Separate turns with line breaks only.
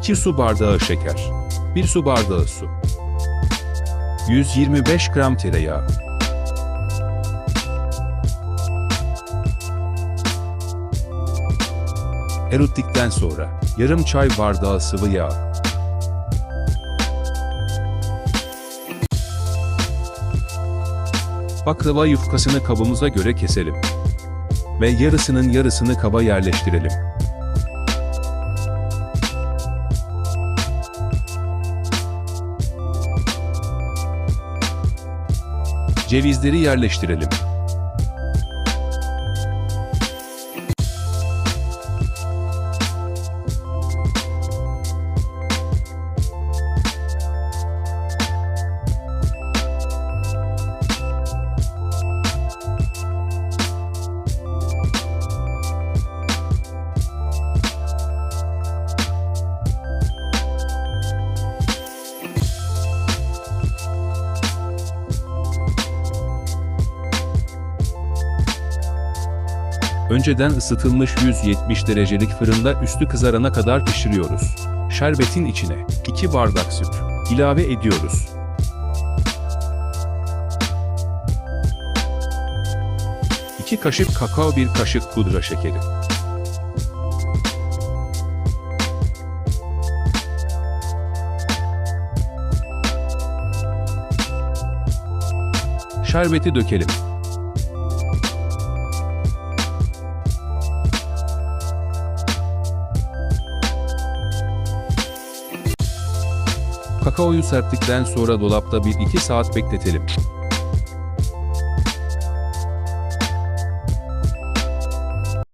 2 su bardağı şeker, 1 su bardağı su, 125 gram tereyağı, Eruttikten sonra yarım çay bardağı sıvı yağ, Baklava yufkasını kabımıza göre keselim. Ve yarısının yarısını kaba yerleştirelim. Cevizleri yerleştirelim. Önceden ısıtılmış 170 derecelik fırında üstü kızarana kadar pişiriyoruz. Şerbetin içine 2 bardak süt ilave ediyoruz. İki kaşık kakao, bir kaşık pudra şekeri. Şerbeti dökelim. Kakaoyu serptikten sonra dolapta 1-2 saat bekletelim.